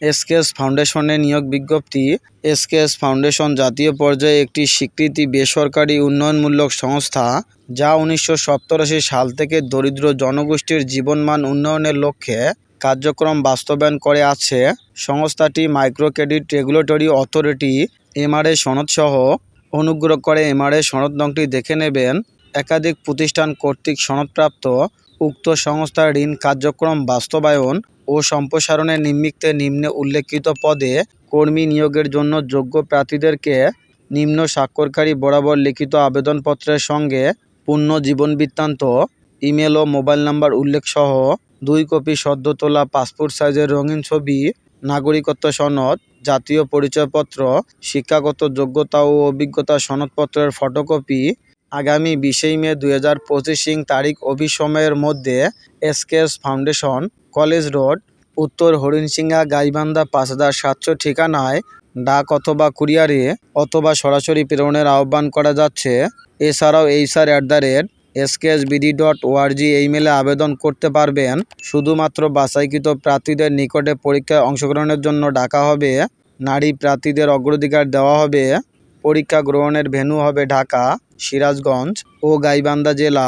SKS ফাউন্ডেশনে নিয়োগ বিজ্ঞপ্তি, এসকেএস ফাউন্ডেশন জাতীয় পর্যায়ে একটি স্বীকৃতি বেসরকারি উন্নয়নমূলক সংস্থা যা উনিশশো সাল থেকে দরিদ্র জনগোষ্ঠীর জীবনমান উন্নয়নের লক্ষ্যে কার্যক্রম বাস্তবায়ন করে আছে। সংস্থাটি micro credit regulatory authority, MRA সনদসহ অনুগ্রহ করে এমআরএ সনদ নংটি দেখে নেবেন। একাধিক প্রতিষ্ঠান কর্তৃক সনদপ্রাপ্ত উক্ত সংস্থার ঋণ কার্যক্রম বাস্তবায়ন ও সম্প্রসারণের নিমিত্তে নিম্নে উল্লেখিত পদে কর্মী নিয়োগের জন্য যোগ্য প্রার্থীদেরকে নিম্ন স্বাক্ষরকারী বরাবর লিখিত আবেদনপত্রের সঙ্গে পূর্ণ জীবন বৃত্তান্ত, ইমেল ও মোবাইল নাম্বার উল্লেখ সহ দুই কপি সদ্য তোলা পাসপোর্ট সাইজের রঙিন ছবি, নাগরিকত্ব সনদ, জাতীয় পরিচয়পত্র, শিক্ষাগত যোগ্যতা ও অভিজ্ঞতা সনদপত্রের ফটোকপি আগামী বিশেই মে দুই হাজার পঁচিশ তারিখ অভিসময়ের মধ্যে এসকেএস ফাউন্ডেশন কলেজ রোড উত্তর হরিণসিংহা গাইবান্ধা পাঁচ হাজার সাতশো ঠিকানায় ডাক অথবা কুরিয়ারে অথবা সরাসরি প্রেরণের আহ্বান করা যাচ্ছে। এছাড়াও HR at the rate SKSBD dot ORG এই মেলে আবেদন করতে পারবেন। শুধুমাত্র বাছাইকৃত প্রার্থীদের নিকটে পরীক্ষায় অংশগ্রহণের জন্য ডাকা হবে। নারী প্রার্থীদের অগ্রাধিকার দেওয়া হবে। পরীক্ষা গ্রহণের ভেন্যু হবে ঢাকা, সিরাজগঞ্জ ও গাইবান্ধা জেলা।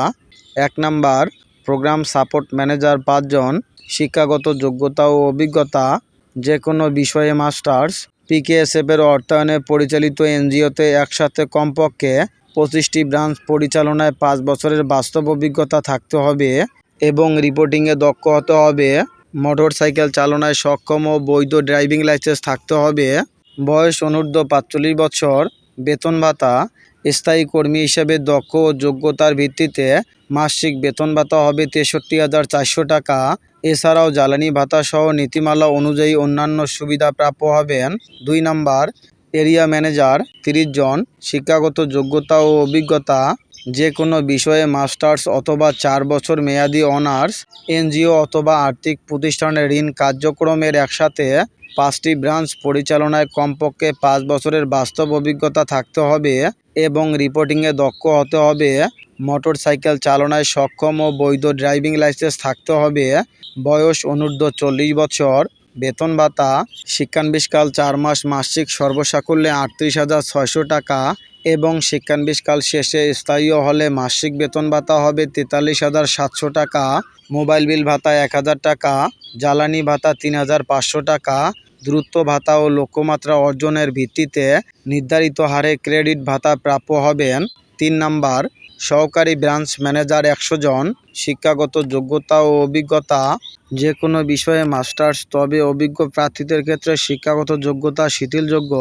এক নাম্বার, প্রোগ্রাম সাপোর্ট ম্যানেজার পাঁচজন। শিক্ষাগত যোগ্যতা ও অভিজ্ঞতা যে কোনো বিষয়ে মাস্টার্স পিকেএসএফের অর্থায়নে পরিচালিত এনজিওতে একসাথে কমপক্ষে পঁচিশটি ব্রাঞ্চ পরিচালনায় পাঁচ বছরের বাস্তব অভিজ্ঞতা থাকতে হবে এবং রিপোর্টিংয়ে দক্ষ হতে হবে। মোটরসাইকেল চালনায় সক্ষম ও বৈধ ড্রাইভিং লাইসেন্স থাকতে হবে। বয়স অনূর্ধ্ব পাঁচচল্লিশ বছর। বেতন ভাতা স্থায়ী কর্মী হিসেবে দক্ষ ও যোগ্যতার ভিত্তিতে মাসিক বেতন ভাতা হবে তেষট্টি হাজার চারশো টাকা। এছাড়াও জ্বালানি ভাতা সহ নীতিমালা অনুযায়ী অন্যান্য সুবিধা প্রাপ্য হবেন দুই নাম্বার, এরিয়া ম্যানেজার, তিরিশ জন, শিক্ষাগত যোগ্যতা ও অভিজ্ঞতা। যে কোনো বিষয়ে মাস্টার্স অথবা চার বছর মেয়াদি অনার্স, এনজিও অথবা আর্থিক প্রতিষ্ঠানের ঋণ কার্যক্রমের একসাথে পাঁচটি ব্রাঞ্চ পরিচালনায় কমপক্ষে পাঁচ বছরের বাস্তব অভিজ্ঞতা থাকতে হবে এবং রিপোর্টিংয়ে দক্ষ হতে হবে। মোটরসাইকেল চালনায় সক্ষম ও বৈধ ড্রাইভিং লাইসেন্স থাকতে হবে। বয়স অনূর্ধ্ব চল্লিশ বছর। বেতন ভাতা শিক্ষানবিশকাল চার মাস মাসিক সর্বসাকুল্যে আটত্রিশ হাজার ছয়শো টাকা। এবং শিক্ষানবিশকাল শেষে স্থায়ী হলে মাসিক বেতন ভাতা হবে তেতাল্লিশ হাজার সাতশো টাকা, মোবাইল বিল ভাতা এক হাজার টাকা, জ্বালানি ভাতা তিন হাজার পাঁচশো টাকা, দ্রুত ভাতা ও লক্ষ্যমাত্রা অর্জনের ভিত্তিতে নির্ধারিত হারে ক্রেডিট ভাতা প্রাপ্য হবেন। তিন নাম্বার, সহকারী ব্রাঞ্চ ম্যানেজার একশো জন, শিক্ষাগত যোগ্যতা ও অভিজ্ঞতা যে কোনো বিষয়ে মাস্টার্স, তবে অভিজ্ঞ প্রার্থীদের ক্ষেত্রে শিক্ষাগত যোগ্যতা শিথিলযোগ্য।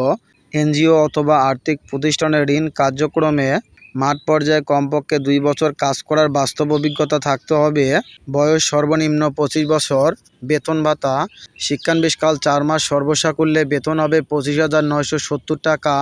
এনজিও অথবা আর্থিক প্রতিষ্ঠানের ঋণ কার্যক্রমে মাঠ পর্যায়ে কমপক্ষে দুই বছর কাজ করার বাস্তব অভিজ্ঞতা থাকতে হবে। বয়স সর্বনিম্ন পঁচিশ বছর। বেতন ভাতা। শিক্ষানবিশকাল চার মাস সর্বসাকুল্যে বেতন হবে পঁচিশ হাজার নয়শো সত্তর টাকা।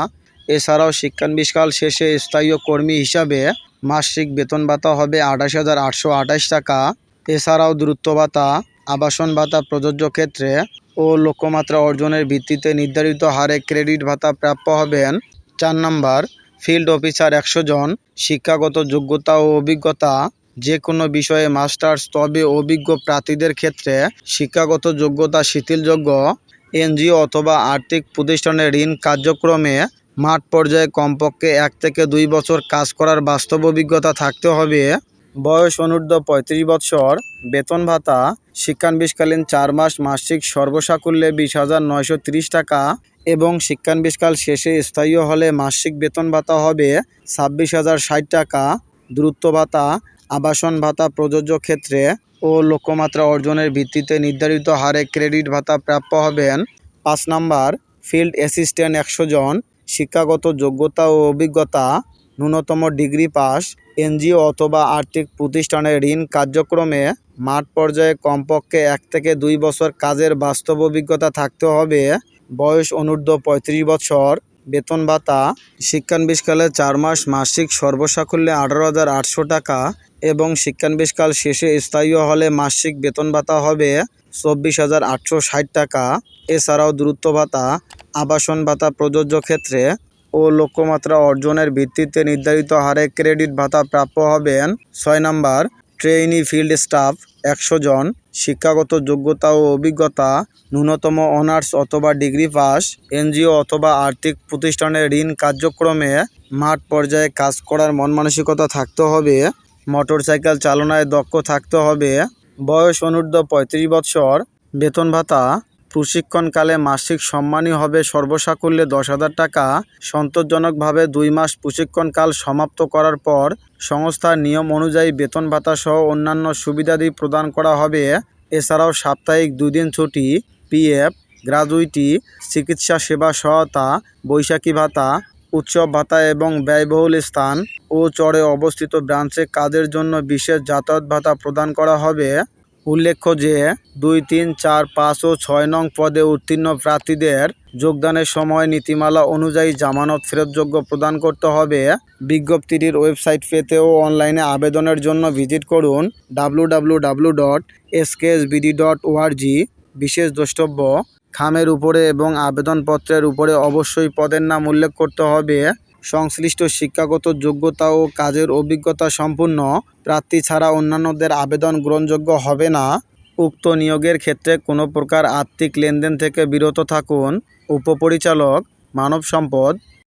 এছাড়াও শিক্ষানবিশকাল শেষে স্থায়ী কর্মী হিসাবে মাসিক বেতন ভাতা হবে আঠাশ হাজার আটশো আঠাশ টাকা। এছাড়াও দ্রুত ভাতা, আবাসন ভাতা প্রযোজ্য ক্ষেত্রে ও লক্ষ্যমাত্রা অর্জনের ভিত্তিতে নির্ধারিত হারে ক্রেডিট ভাতা প্রাপ্য হবেন চার নাম্বার, ফিল্ড অফিসার একশো জন, শিক্ষাগত যোগ্যতা ও অভিজ্ঞতা যে কোনো বিষয়ে মাস্টার্স, তবে অভিজ্ঞ প্রার্থীদের ক্ষেত্রে শিক্ষাগত যোগ্যতা শিথিলযোগ্য, এনজিও অথবা আর্থিক প্রতিষ্ঠানের ঋণ কার্যক্রমে মাঠ পর্যায়ে কমপক্ষে এক থেকে দুই বছর কাজ করার বাস্তব অভিজ্ঞতা থাকতে হবে। বয়স অনূর্ধ্ব পঁয়ত্রিশ বৎসর। বেতন ভাতা, শিক্ষানবিশকালীন চার মাস মাসিক সর্বসাকুল্যে বিশ হাজার নয়শো তিরিশ টাকা এবং শিক্ষানবিশকাল শেষে স্থায়ী হলে মাসিক বেতন ভাতা হবে ছাব্বিশ হাজার ষাট টাকা। দূরত্ব ভাতা, আবাসন ভাতা প্রযোজ্য ক্ষেত্রে ও লক্ষ্যমাত্রা অর্জনের ভিত্তিতে নির্ধারিত হারে ক্রেডিট ভাতা প্রাপ্য হবেন। পাঁচ নাম্বার, ফিল্ড অ্যাসিস্ট্যান্ট একশো জন, শিক্ষাগত যোগ্যতা ও অভিজ্ঞতা। ন্যূনতম ডিগ্রি পাস, এনজিও অথবা আর্থিক প্রতিষ্ঠানের ঋণ কার্যক্রমে মাঠ পর্যায়ে কমপক্ষে এক থেকে দুই বছর কাজের বাস্তব অভিজ্ঞতা থাকতে হবে। বয়স অনূর্ধ্ব পঁয়ত্রিশ বছর। বেতন ভাতা, শিক্ষানবিশকালে চার মাস, মাসিক সর্বসাকুল্যে আঠারো হাজার আটশো টাকা এবং শিক্ষানবিশকাল শেষে স্থায়ী হলে মাসিক বেতন ভাতা হবে চব্বিশ হাজার আটশো ষাট টাকা। এছাড়াও দূরত্ব ভাতা, আবাসন ভাতা প্রযোজ্য ক্ষেত্রে ও লক্ষ্যমাত্রা অর্জনের ভিত্তিতে নির্ধারিত হারে ক্রেডিট ভাতা প্রাপ্য হবেন ছয় নাম্বার ট্রেইনি ফিল্ড স্টাফ একশো জন, শিক্ষাগত যোগ্যতা ও অভিজ্ঞতা, ন্যূনতম অনার্স অথবা ডিগ্রি পাস, এনজিও অথবা আর্থিক প্রতিষ্ঠানের ঋণ কার্যক্রমে মাঠ পর্যায়ে কাজ করার মন মানসিকতা থাকতে হবে, মোটরসাইকেল চালনায় দক্ষ থাকতে হবে, বয়স অনূর্ধ্ব পঁয়ত্রিশ বৎসর, বেতন ভাতা প্রশিক্ষণকালে মাসিক সম্মানী হবে সর্বসাকুল্যে দশ হাজার টাকা। সন্তোষজনকভাবে দুই মাস প্রশিক্ষণকাল সমাপ্ত করার পর সংস্থার নিয়ম অনুযায়ী বেতন ভাতা সহ অন্যান্য সুবিধাদি প্রদান করা হবে। এছাড়াও সাপ্তাহিক দুদিন ছুটি, পিএফ গ্র্যাজুইটি চিকিৎসা সেবা সহায়তা, বৈশাখী ভাতা, উৎসব ভাতা এবং ব্যয়বহুল স্থান ও চরে অবস্থিত ব্রাঞ্চে কাজের জন্য বিশেষ যাতায়াত ভাতা প্রদান করা হবে। উল্লেখ্য যে দুই, তিন, চার, পাঁচ ও ছয় নং পদে উত্তীর্ণ প্রার্থীদের যোগদানের সময় নীতিমালা অনুযায়ী জামানত ফেরতযোগ্য প্রদান করতে হবে। বিজ্ঞপ্তিটির ওয়েবসাইট পেতে ও অনলাইনে আবেদনের জন্য ভিজিট করুন ডাব্লু ডট ডট বিশেষ দ্রষ্টব্য, খামের উপরে এবং আবেদনপত্রের উপরে অবশ্যই পদের নাম উল্লেখ করতে হবে। সংশ্লিষ্ট শিক্ষাগত যোগ্যতা ও কাজের অভিজ্ঞতা সম্পন্ন প্রার্থী ছাড়া অন্যান্যদের আবেদন গ্রহণযোগ্য হবে না। উক্ত নিয়োগের ক্ষেত্রে কোনো প্রকার আর্থিক লেনদেন থেকে বিরত থাকুন। উপপরিচালক মানব সম্পদ